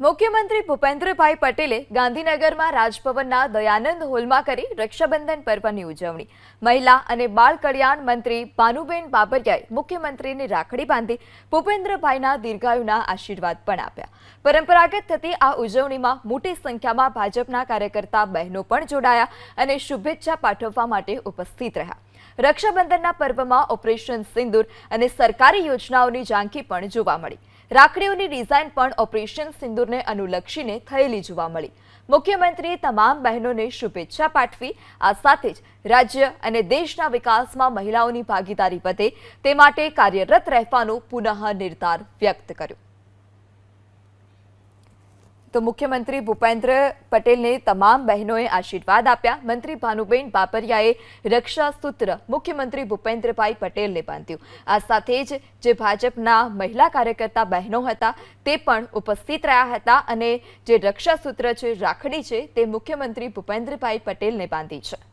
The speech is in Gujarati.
મુખ્યમંત્રી ભૂપેન્દ્રભાઈ પટેલે ગાંધીનગરમાં રાજભવનના દયાનંદ હોલમાં કરી રક્ષાબંધન પર્વની ઉજવણી. મહિલા અને બાળ કલ્યાણ મંત્રી ભાનુબેન બાબરિયાએ મુખ્યમંત્રીને રાખડી બાંધી ભૂપેન્દ્રભાઈના દીર્ઘાયુના આશીર્વાદ પણ આપ્યા. પરંપરાગત થતી આ ઉજવણીમાં મોટી સંખ્યામાં ભાજપના કાર્યકર્તા બહેનો પણ જોડાયા અને શુભેચ્છા પાઠવવા માટે ઉપસ્થિત રહ્યા. રક્ષાબંધનના પર્વમાં ઓપરેશન સિંદૂર અને સરકારી યોજનાઓની ઝાંખી પણ જોવા મળી. રાખડીઓની ડિઝાઇન પણ ઓપરેશન સિંદૂરને અનુલક્ષીને થયેલી જોવા મળી. મુખ્યમંત્રીએ તમામ બહેનોને શુભેચ્છા પાઠવી. આ સાથે જ રાજ્ય અને દેશના વિકાસમાં મહિલાઓની ભાગીદારી વધે તે માટે કાર્યરત રહેવાનો પુનઃ નિર્ધાર વ્યક્ત કર્યો. તો મુખ્યમંત્રી ભૂપેન્દ્ર પટેલને તમામ બહેનોએ આશીર્વાદ આપ્યા. મંત્રી ભાનુબેન બાપરિયાએ રક્ષાસૂત્ર મુખ્યમંત્રી ભૂપેન્દ્રભાઈ પટેલને બાંધ્યું. આ સાથે જ જે ભાજપના મહિલા કાર્યકર્તા બહેનો હતા, તે પણ ઉપસ્થિત રહ્યા હતા અને જે રક્ષાસૂત્ર છે, રાખડી છે, તે મુખ્યમંત્રી ભૂપેન્દ્રભાઈ પટેલને બાંધી છે.